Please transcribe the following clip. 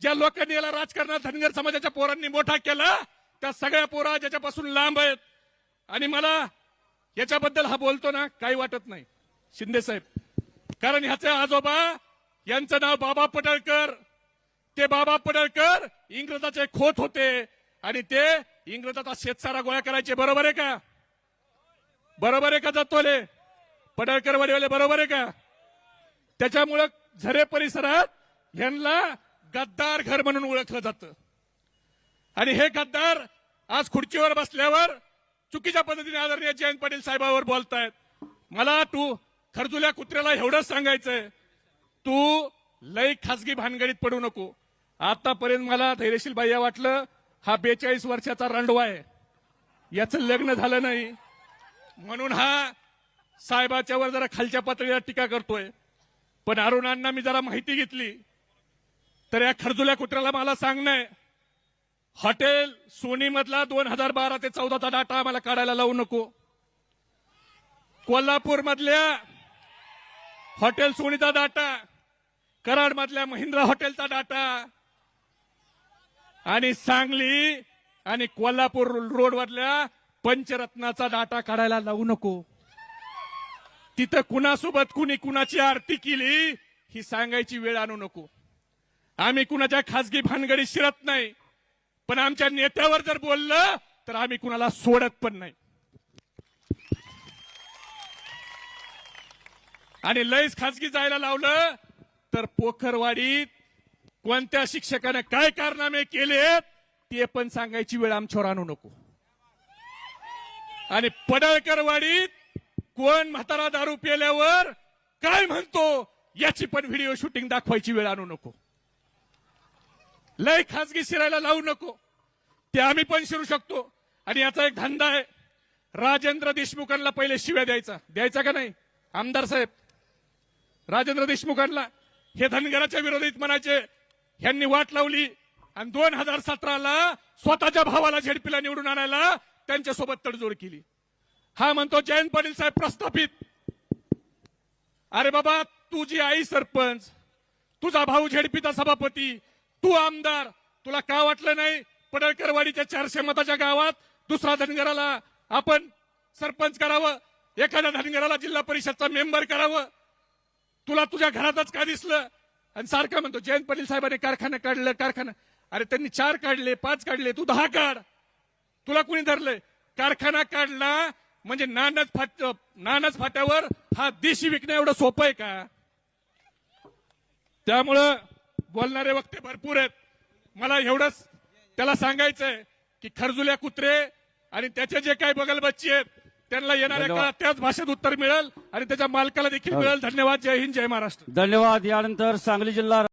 ज्या लोकांनी याला राजकारणात धनगर समाजाच्या पोरांनी मोठा केला त्या सगळ्या पोरा ज्याच्यापासून लांब आहेत. आणि मला याच्याबद्दल हा बोलतो ना काही वाटत नाही. शिंदे साहेब कारण ह्याचे आजोबा यांचं नाव बाबा पडळकर. ते बाबा पडळकर इंग्रजाचे खोत होते. आणि ते इंग्रजाचा शेतसारा गोळा करायचे बरोबर आहे का? बरोबर आहे का जातोले? पडळकर वडीवाले बरोबर आहे का? त्याच्यामुळं झरे परिसरात यांना गद्दार घर म्हणून ओळखलं जातं. आणि हे गद्दार आज खुर्चीवर बसल्यावर चुकीच्या पद्धतीने आदरणीय जयंत पाटील साहेबावर बोलतायत. मला तू खरजुल्या कुत्र्याला एवढंच सांगायचंय तू लय खासगी भानगडीत पडू नको. आतापर्यंत मला धैर्यशील बाह्य वाटलं हा बेचाळीस वर्षाचा रांडवा आहे. याचं लग्न झालं नाही. म्हणून हा साहेबाच्या वर जरा खालच्या पातळीला टीका करतोय. पण अरुणांना मी जरा माहिती घेतली. तर या खरजुल्या कुत्र्याला मला सांगणं हॉटेल सोनी मधला दोन हजार बारा ते चौदाचा डाटा आम्हाला काढायला लावू नको. कोल्हापूर मधल्या हॉटेल सोनीचा डाटा कराड मधल्या महिंद्रा हॉटेलचा डाटा आणि सांगली आणि कोल्हापूर रोडवरल्या पंचरत्नाचा डाटा काढायला लावू नको. तिथं कुणासोबत कुणी कुणाची आरती केली ही सांगायची वेळ आणू नको. आम्ही कुणाच्या खासगी भानगडी शिरत नाही. पण आमच्या नेत्यावर जर बोललं तर आम्ही कुणाला सोडत पण नाही. आणि लयच खासगी जायला लावलं तर पोखरवाडीत कोणत्या शिक्षकाने काय कारनामे केलेत ते पण सांगायची वेळ आमच्यावर आणू नको. आणि पडळकरवाडीत कोण म्हातारा दारू पेल्यावर काय म्हणतो याची पण व्हिडिओ शूटिंग दाखवायची वेळ आणू नको. लय खासगी शिरायला लावू नको. ते आम्ही पण शिरू शकतो. आणि याचा एक धंदा आहे. राजेंद्र देशमुखांना पहिले शिव्या द्यायचा. द्यायचा का नाही? आमदार साहेब राजेंद्र देशमुखांना हे धनगराच्या विरोधीत म्हणायचे. ह्यांनी वाट लावली आणि दोन हजार सतराला स्वतःच्या भावाला झेडपीला निवडून आणायला त्यांच्यासोबत तडजोड केली. हा म्हणतो जयंत पाटील साहेब प्रस्थापित. अरे बाबा तुझी आई सरपंच तुझा भाऊ झेडपीचा सभापती तू आमदार. तुला का वाटलं नाही? पडळकरवाडीच्या चारशे मताच्या गावात दुसरा धनगराला आपण सरपंच करावं एखाद्या धनगराला जिल्हा परिषदचा मेंबर करावं? तुला तुझ्या घरातच का दिसलं? आणि सारखं म्हणतो जयंत पाटील साहेबांनी कारखाना काढलं कारखाना. अरे त्यांनी चार काढले पाच काढले तू दहा काढ. तुला कुणी धरलंय? कारखाना काढला म्हणजे नानच फाट नानच फाट्यावर हा देशी विकणं एवढं सोपं आहे का? त्यामुळं बोलणारे वक्ते भरपूर आहेत. मला एवढंच त्याला सांगायचंय की खरजुल्या कुत्रे आणि त्याचे जे काही बगल बच्चे आहेत त्यांना येणाऱ्या. काळात त्याच भाषेत उत्तर मिळेल आणि त्याच्या मालकाला देखील मिळेल. धन्यवाद. जय हिंद जय महाराष्ट्र. धन्यवाद. यानंतर सांगली जिल्हा